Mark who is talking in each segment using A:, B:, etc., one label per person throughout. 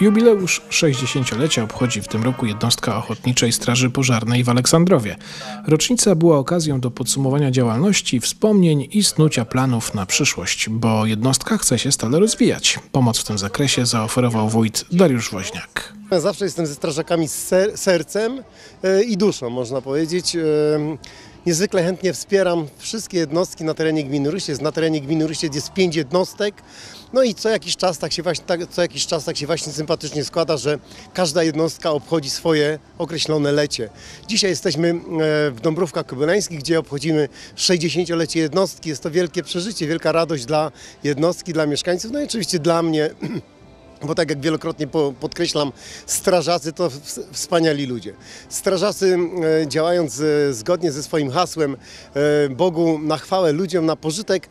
A: Jubileusz 60-lecia obchodzi w tym roku jednostka Ochotniczej Straży Pożarnej w Aleksandrowie. Rocznica była okazją do podsumowania działalności, wspomnień i snucia planów na przyszłość, bo jednostka chce się stale rozwijać. Pomoc w tym zakresie zaoferował wójt Dariusz Woźniak.
B: Ja zawsze jestem ze strażakami z ser sercem e, i duszą, można powiedzieć. Niezwykle chętnie wspieram wszystkie jednostki na terenie gminy Rysiec. Na terenie gminy Rysiec jest pięć jednostek. No i co jakiś czas tak się właśnie, tak, co jakiś czas tak się właśnie sympatycznie składa, że każda jednostka obchodzi swoje określone lecie. Dzisiaj jesteśmy e, w Dąbrówkach Kobylańskich, gdzie obchodzimy 60-lecie jednostki. Jest to wielkie przeżycie, wielka radość dla jednostki, dla mieszkańców, no i oczywiście dla mnie. Bo tak jak wielokrotnie po- podkreślam, strażacy to ws- wspaniali ludzie. Strażacy e, działając e, zgodnie ze swoim hasłem e, Bogu na chwałę, ludziom na pożytek,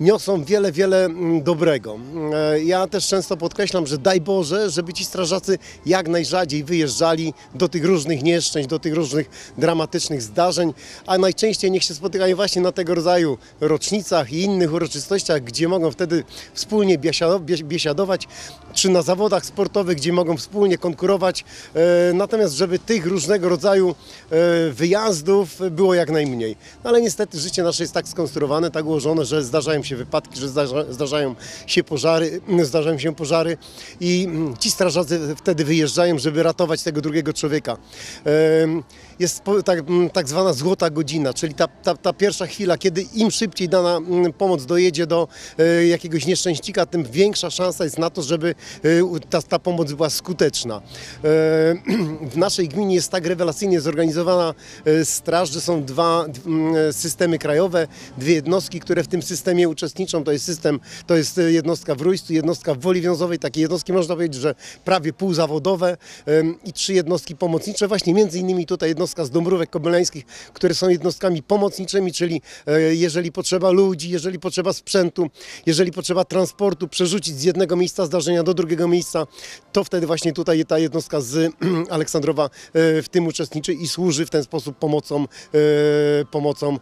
B: niosą wiele, wiele mm, dobrego. E, Ja też często podkreślam, że daj Boże, żeby ci strażacy jak najrzadziej wyjeżdżali do tych różnych nieszczęść, do tych różnych dramatycznych zdarzeń, a najczęściej niech się spotykają właśnie na tego rodzaju rocznicach i innych uroczystościach, gdzie mogą wtedy wspólnie biesiado- bie- biesiadować, czy na zawodach sportowych, gdzie mogą wspólnie konkurować. E, Natomiast, żeby tych różnego rodzaju e, wyjazdów było jak najmniej. No ale niestety życie nasze jest tak skonstruowane, tak ułożone, że zdarzają się wypadki, że zdarza, zdarzają się pożary, zdarzają się pożary i mm, ci strażacy wtedy wyjeżdżają, żeby ratować tego drugiego człowieka. Jest tak, mm, tak zwana złota godzina, czyli ta, ta, ta pierwsza chwila, kiedy im szybciej dana mm, pomoc dojedzie do e, jakiegoś nieszczęśnika, tym większa szansa jest na to, żeby e, ta, ta pomoc była skuteczna. E, W naszej gminie jest tak rewelacyjnie zorganizowana straż, że są dwa systemy krajowe, dwie jednostki, które w tym systemie uczestniczą. To jest system, to jest e, jednostka w Rujstu, jednostka w Woli Wiązowej. Takie jednostki można powiedzieć, że prawie półzawodowe i trzy jednostki pomocnicze. Właśnie między innymi tutaj jednostka z Dąbrówek Kobylańskich, które są jednostkami pomocniczymi, czyli e, jeżeli potrzeba ludzi, jeżeli potrzeba sprzętu, jeżeli potrzeba transportu, przerzucić z jednego miejsca zdarzenia do drugiego miejsca, to wtedy właśnie tutaj ta jednostka z Aleksandrowa e, w tym uczestniczy i służy w ten sposób pomocą, pomocą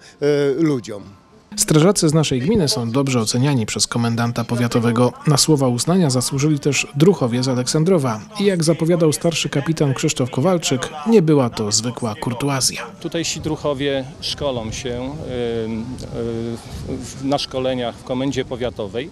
B: ludziom.
A: Strażacy z naszej gminy są dobrze oceniani przez komendanta powiatowego. Na słowa uznania zasłużyli też druchowie z Aleksandrowa. I jak zapowiadał starszy kapitan Krzysztof Kowalczyk, nie była to zwykła kurtuazja.
C: Tutejsi druchowie szkolą się na szkoleniach w Komendzie Powiatowej.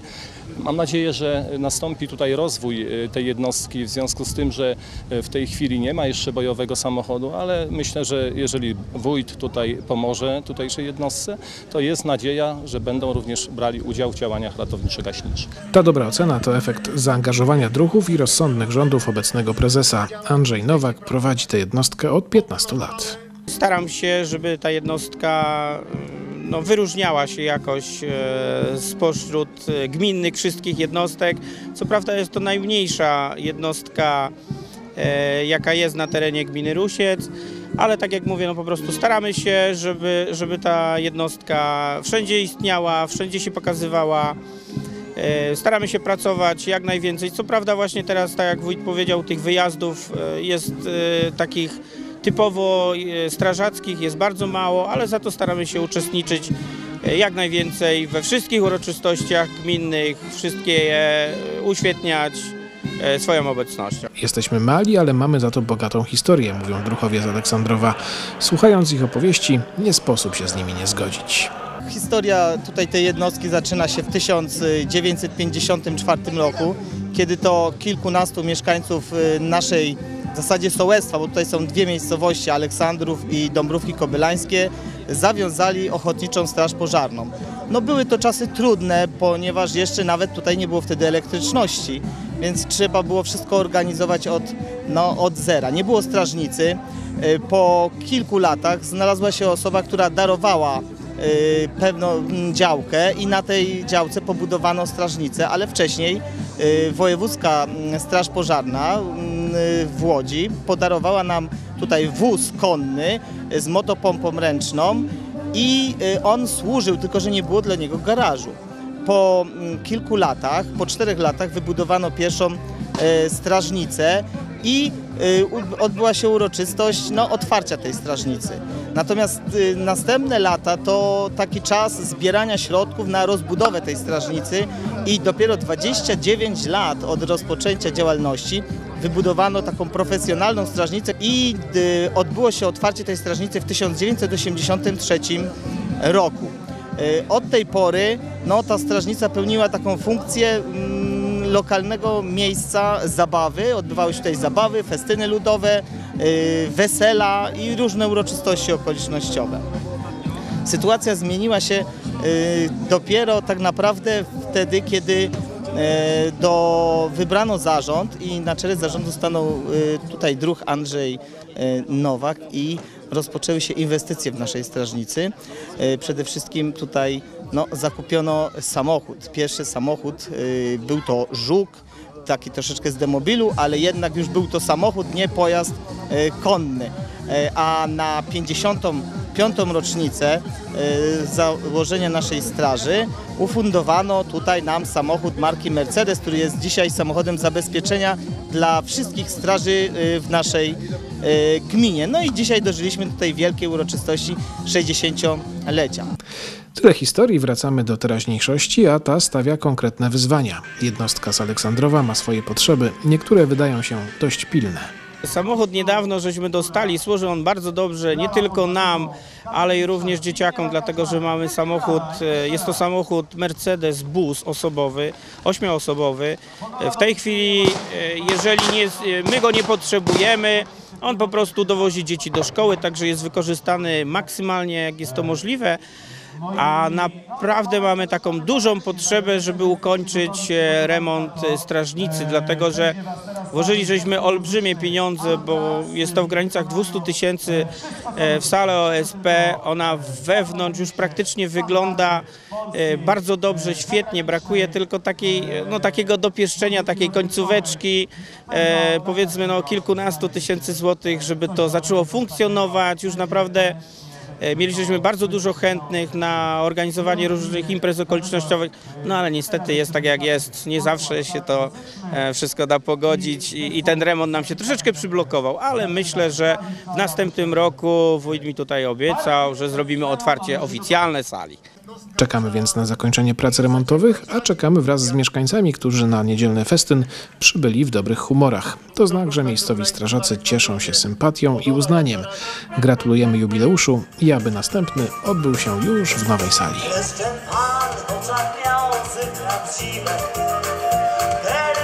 C: Mam nadzieję, że nastąpi tutaj rozwój y, tej jednostki w związku z tym, że y, w tej chwili nie ma jeszcze bojowego samochodu, ale myślę, że jeżeli wójt tutaj pomoże tutejszej jednostce, to jest nadzieja, że będą również brali udział w działaniach ratowniczo-gaśniczych.
A: Ta dobra ocena to efekt zaangażowania druhów i rozsądnych rządów obecnego prezesa. Andrzej Nowak prowadzi tę jednostkę od 15 lat.
D: Staram się, żeby ta jednostka y, no, wyróżniała się jakoś e, spośród e, gminnych wszystkich jednostek. Co prawda jest to najmniejsza jednostka, e, jaka jest na terenie gminy Rusiec, ale tak jak mówię, no po prostu staramy się, żeby, żeby ta jednostka wszędzie istniała, wszędzie się pokazywała. E, Staramy się pracować jak najwięcej. Co prawda właśnie teraz, tak jak wójt powiedział, tych wyjazdów e, jest e, takich typowo strażackich jest bardzo mało, ale za to staramy się uczestniczyć jak najwięcej we wszystkich uroczystościach gminnych, wszystkie je uświetniać swoją obecnością.
A: Jesteśmy mali, ale mamy za to bogatą historię, mówią druchowie z Aleksandrowa. Słuchając ich opowieści, nie sposób się z nimi nie zgodzić.
E: Historia tutaj tej jednostki zaczyna się w 1954 roku, kiedy to kilkunastu mieszkańców y, naszej w zasadzie sołectwa, bo tutaj są dwie miejscowości, Aleksandrów i Dąbrówki Kobylańskie, zawiązali Ochotniczą Straż Pożarną. No były to czasy trudne, ponieważ jeszcze nawet tutaj nie było wtedy elektryczności, więc trzeba było wszystko organizować od, no, od zera. Nie było strażnicy. Y, Po kilku latach znalazła się osoba, która darowała y, pewną działkę i na tej działce pobudowano strażnicę, ale wcześniej y, Wojewódzka mm, Straż Pożarna mm, w Łodzi podarowała nam tutaj wóz konny z motopompą ręczną i y, on służył, tylko że nie było dla niego garażu. Po mm, kilku latach, po czterech latach wybudowano pierwszą e, strażnicę i y, odbyła się uroczystość no, otwarcia tej strażnicy. Natomiast y, następne lata to taki czas zbierania środków na rozbudowę tej strażnicy i dopiero 29 lat od rozpoczęcia działalności wybudowano taką profesjonalną strażnicę i y, odbyło się otwarcie tej strażnicy w 1983 roku. Y, Od tej pory no, ta strażnica pełniła taką funkcję mm, lokalnego miejsca zabawy. Odbywały się tutaj zabawy, festyny ludowe, y, wesela i różne uroczystości okolicznościowe. Sytuacja zmieniła się y, dopiero tak naprawdę wtedy, kiedy y, do, wybrano zarząd i na czele zarządu stanął tutaj druh Andrzej Nowak i rozpoczęły się inwestycje w naszej strażnicy. Przede wszystkim tutaj no, zakupiono samochód. Pierwszy samochód y, był to Żuk, taki troszeczkę z demobilu, ale jednak już był to samochód, nie pojazd e, konny. E, A na 55. rocznicę założenia naszej straży ufundowano tutaj nam samochód marki Mercedes, który jest dzisiaj samochodem zabezpieczenia dla wszystkich straży w naszej gminie. No i dzisiaj dożyliśmy tutaj wielkiej uroczystości 60-lecia.
A: Tyle historii, wracamy do teraźniejszości, a ta stawia konkretne wyzwania. Jednostka z Aleksandrowa ma swoje potrzeby, niektóre wydają się dość pilne.
D: Samochód niedawno żeśmy dostali, służy on bardzo dobrze nie tylko nam, ale i również dzieciakom, dlatego że mamy samochód, e, jest to samochód Mercedes Bus osobowy, ośmioosobowy. E, W tej chwili, e, jeżeli nie, my go nie potrzebujemy, on po prostu dowozi dzieci do szkoły, także jest wykorzystany maksymalnie jak jest to możliwe. A naprawdę mamy taką dużą potrzebę, żeby ukończyć e, remont e, strażnicy, dlatego że włożyli żeśmy olbrzymie pieniądze, bo jest to w granicach 200 tysięcy e, w salę OSP. Ona wewnątrz już praktycznie wygląda bardzo dobrze, świetnie. Brakuje tylko takiej, no, takiego dopieszczenia, takiej końcóweczki, powiedzmy no, kilkunastu tysięcy złotych, żeby to zaczęło funkcjonować. Już naprawdę Mieliśmy bardzo dużo chętnych na organizowanie różnych imprez okolicznościowych, no ale niestety jest tak jak jest. Nie zawsze się to e, wszystko da pogodzić i, i ten remont nam się troszeczkę przyblokował, ale myślę, że w następnym roku wójt mi tutaj obiecał, że zrobimy otwarcie oficjalne sali.
A: Czekamy więc na zakończenie prac remontowych, a czekamy wraz z mieszkańcami, którzy na niedzielny festyn przybyli w dobrych humorach. To znak, że miejscowi strażacy cieszą się sympatią i uznaniem. Gratulujemy jubileuszu i aby następny odbył się już w nowej sali.
F: Pan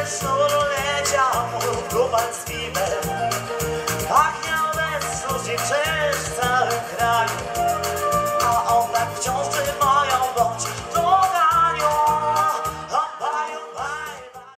F: stulecia mów